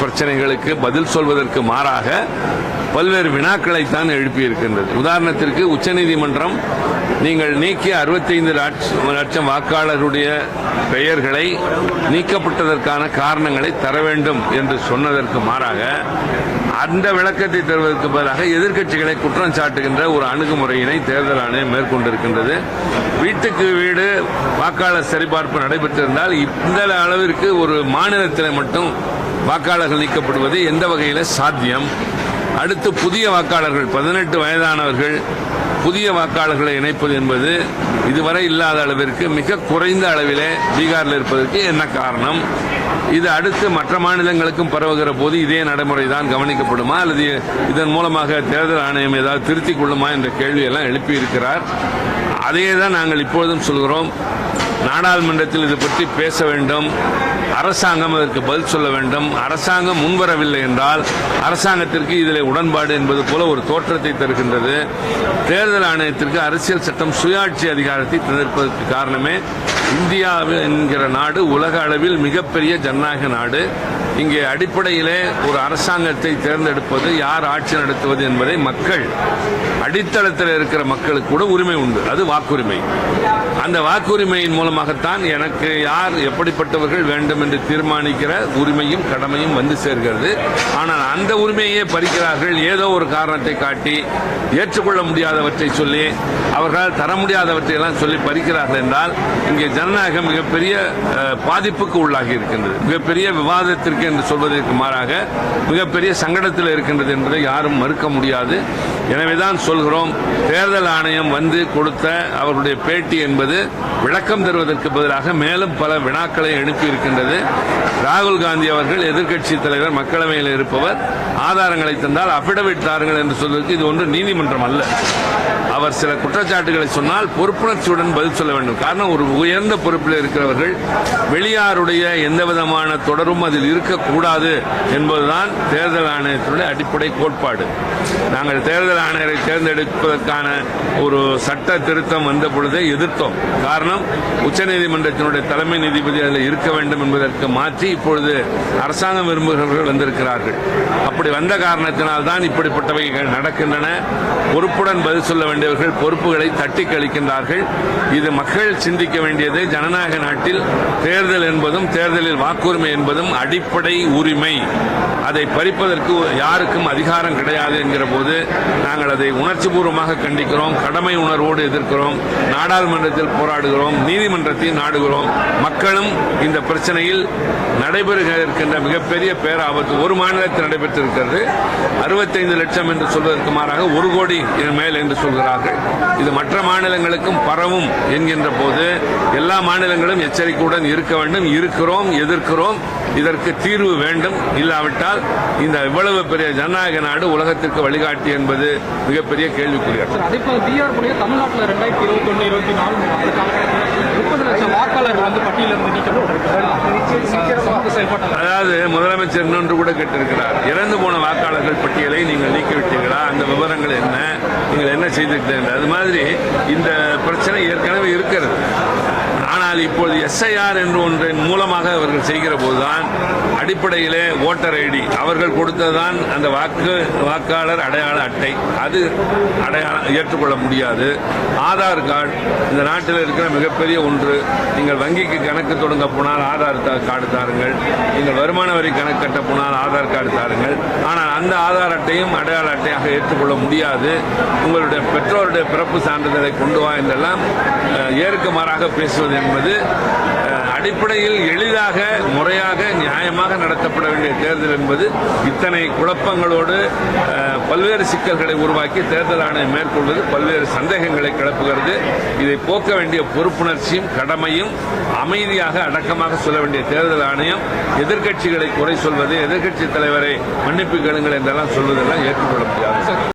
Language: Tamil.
பிரச்சனைகளுக்கு பதில் சொல்வதற்கு மாறாக பல்வேறு வினாக்களைத்தான் எழுப்பியிருக்கின்றது. உதாரணத்திற்கு உச்சநீதிமன்றம் நீங்கள் நீக்கிய அறுபத்தைந்து லட்சம் வாக்காளருடைய பெயர்களை நீக்கப்பட்டதற்கான காரணங்களை தர வேண்டும் என்று சொன்னதற்கு மாறாக அந்த விளக்கத்தை தருவதற்கு பதிலாக எதிர்க்கட்சிகளை குற்றம் சாட்டுகின்ற ஒரு அணுகுமுறையினை தேர்தல் ஆணையம் மேற்கொண்டிருக்கின்றது. வீட்டுக்கு வீடு வாக்காளர் சரிபார்ப்பு நடைபெற்றிருந்தால் இந்த அளவிற்கு ஒரு மாநிலத்தில் மட்டும் வாக்காளர்கள் நீக்கப்படுவது எந்த வகையில் சாத்தியம்? அடுத்து புதிய வாக்காளர்கள் பதினெட்டு வயதானவர்கள் புதிய வாக்காளர்களை இணைப்பது என்பது இதுவரை இல்லாத அளவிற்கு மிக குறைந்த அளவிலே பீகாரில் இருப்பதற்கு என்ன காரணம்? இது அடுத்து மற்ற மாநிலங்களுக்கும் பரவுகிற போது இதே நடைமுறை தான் கவனிக்கப்படுமா? அல்லது இதன் மூலமாக தேர்தல் ஆணையம் ஏதாவது திருத்திக் கொள்ளுமா என்ற கேள்வியெல்லாம் எழுப்பியிருக்கிறார். அதையே தான் நாங்கள் இப்பொழுதும் சொல்கிறோம். நாடாளுமன்றத்தில் இது பற்றி பேச வேண்டும். அரசாங்கம் அதற்கு பதில் சொல்ல வேண்டும். அரசாங்கம் முன்வரவில்லை என்றால் அரசாங்கத்திற்கு இதில் உடன்பாடு என்பது போல ஒரு தோற்றத்தை தருகின்றது. தேர்தல் ஆணையத்திற்கு அரசியல் சட்டம் சுயாட்சி அதிகாரத்தை தந்திருப்பதற்கு காரணமே இந்தியா என்கிற நாடு உலக அளவில் மிகப்பெரிய ஜனநாயக நாடு. இங்கே அடிப்படையிலே ஒரு அரசாங்கத்தை தேர்ந்தெடுப்பது யார் ஆட்சி நடத்துவது என்பதை மக்கள் அடித்தளத்தில் இருக்கிற மக்களுக்கு கூட உரிமை உண்டு. அது வாக்குரிமை. அந்த வாக்குரிமையின் மூலமாகத்தான் எனக்கு யார் எப்படிப்பட்டவர்கள் வேண்டும் என்று தீர்மானிக்கிற உரிமையும் கடமையும் வந்து சேர்கிறது. ஆனால் அந்த உரிமையே பறிக்கிறார்கள். ஏதோ ஒரு காரணத்தை காட்டி ஏற்றுக்கொள்ள முடியாதவற்றை சொல்லி அவர்களால் தர முடியாதவற்றை எல்லாம் சொல்லி பறிக்கிறார்கள் என்றால் இங்கே ஜனநாயகம் மிகப்பெரிய பாதிப்புக்கு உள்ளாகி இருக்கின்றது. மிகப்பெரிய விவாதத்திற்கு என்று சொல்வதற்கு மாறாக மிகப்பெரிய சங்கடத்தில் இருக்கின்றது என்பதை யாரும் மறுக்க முடியாது. எனவேதான் சொல்கிறோம் தேர்தல் ஆணையம் வந்து கொடுத்த அவர்களுடைய பேட்டி என்பது விளக்கம் தருவதற்கு பதிலாக மேலும் பல வினாக்களை எழுப்பி இருக்கின்றது. ராகுல் காந்தி அவர்கள் எதிர்க்கட்சி தலைவர் மக்களவையில் இருப்பவர் ஆதாரங்களை தந்தால் அபிடவிட் தாருங்கள் என்று சொல்வதற்கு இது ஒன்று நீதிமன்றம் அல்ல. அவர் சில குற்றச்சாட்டுகளை சொன்னால் பொறுப்புணர்ச்சியுடன் பதில் சொல்ல வேண்டும். காரணம் ஒரு உயர்ந்த பொறுப்பில் இருக்கிறவர்கள் வெளியாருடைய எந்த விதமான தொடரும் அதில் இருக்கக்கூடாது என்பதுதான் தேர்தல் ஆணையத்தினுடைய அடிப்படை கோட்பாடு. நாங்கள் தேர்தல் ஆணையரை தேர்ந்தெடுப்பதற்கான ஒரு சட்ட திருத்தம் வந்த பொழுதே எதிர்த்தோம். காரணம் உச்சநீதிமன்றத்தினுடைய தலைமை நீதிபதி அதில் இருக்க வேண்டும் என்பதற்கு மாற்றி இப்பொழுது அரசாங்கம் விரும்புகிறவர்கள் வந்திருக்கிறார்கள். அப்படி வந்த காரணத்தினால் தான் இப்படிப்பட்டவைகள் நடக்கின்றன. பொறுப்புடன் பதில் சொல்ல வேண்டியவர்கள் பொறுப்புகளை தட்டி கழிக்கின்றார்கள். இது மக்கள் சிந்திக்க வேண்டியது. ஜனநாயக நாட்டில் தேர்தல் என்பதும் தேர்தலில் வாக்குரிமை என்பதும் அடிப்படை உரிமை. அதை பறிப்பதற்கு யாருக்கும் அதிகாரம் கிடையாது என்கிற போது நாங்கள் அதை உணர்ச்சிபூர்வமாக கண்டிக்கிறோம். கடமை உணர்வோடு எதிர்க்கிறோம். நாடாளுமன்றத்தில் போராடுகிறோம். நீதிமன்றத்தையும் நாடுகிறோம். மக்களும் இந்த பிரச்சனையில் நடைபெறுக இருக்கின்ற மிகப்பெரிய பேராபத்து ஒரு மாநிலத்தில் நடைபெற்றிருக்கிறது. அறுபத்தைந்து லட்சம் என்று சொல்வதற்கு மாறாக ஒரு கோடி மேல் என்று சொல்கிறார்கள். இது மற்ற மாநிலங்களுக்கும் பரவும் என்கின்ற போது எல்லா மாநிலங்களும் எச்சரிக்கையுடன் இருக்க வேண்டும். இருக்கிறோம் எதிர்க்கிறோம். இதற்கு தீர்வு வேண்டும். இல்லாவிட்டால் இந்த இவ்வளவு பெரிய ஜனநாயக நாடு உலகத்திற்கு வழிகாட்டி என்பது மிகப்பெரிய கேள்விக்குறியாகும் அதே போல போலயே தமிழ்நாட்டில் ரெண்டாயிரத்தி இருபத்தி ஒன்று இருபத்தி நாலு முப்பது லட்சம் வாக்காளர்கள் வந்து பட்டியலிருந்து நீக்கப்பட்டிருக்கிறார் அதாவது முதலமைச்சர் இன்னொன்று கூட கேட்டிருக்கிறார். இறந்து போன வாக்காளர்கள் பட்டியலை நீங்கள் நீக்கிவிட்டீர்களா? அந்த விவரங்கள் என்ன? நீங்கள் என்ன செய்திருக்கிறீர்கள்? அது மாதிரி இந்த பிரச்சனை ஏற்கனவே இருக்கிறது. ஆனால் இப்போது எஸ்ஐஆர் என்று ஒன்றின் மூலமாக அவர்கள் செய்கிற போதுதான் அடிப்படையிலே ஓட்டர் ஐடி அவர்கள் கொடுத்ததுதான் அந்த வாக்கு வாக்காளர் அடையாள அட்டை. அது அடையாளம் ஏற்றுக்கொள்ள முடியாது. ஆதார் கார்டு இந்த நாட்டில் இருக்கிற மிகப்பெரிய ஒன்று. நீங்கள் வங்கிக்கு கணக்கு தொடங்க போனால் ஆதார் கார்டு தாருங்கள். நீங்கள் வருமான வரி கணக்கு கட்ட போனால் ஆதார் கார்டு தாருங்கள். ஆனால் அந்த ஆதார் அட்டையும் அடையாள அட்டையாக ஏற்றுக்கொள்ள முடியாது. உங்களுடைய பெற்றோருடைய பிறப்பு சான்றிதழை கொண்டு வா என்றெல்லாம் அஹ், ஏறுக்கு மாறாக பேசுவது என்பது அடிப்படையில் எளிதாக முறையாக நியாயமாக நடத்தப்பட வேண்டிய தேர்தல் என்பது இத்தனை குழப்பங்களோடு பல்வேறு சிக்கல்களை உருவாக்கி தேர்தல் ஆணையம் மேற்கொள்வது பல்வேறு சந்தேகங்களை கிளப்புகிறது. இதை போக்க வேண்டிய பொறுப்புணர்ச்சியும் கடமையும் அமைதியாக அடக்கமாக சொல்ல வேண்டிய தேர்தல் ஆணையம் எதிர்க்கட்சிகளை குறை சொல்வது எதிர்க்கட்சி தலைவரை மன்னிப்பு கேளுங்கள் என்றெல்லாம் சொல்வதெல்லாம் ஏற்றுக்கொள்ள முடியாது.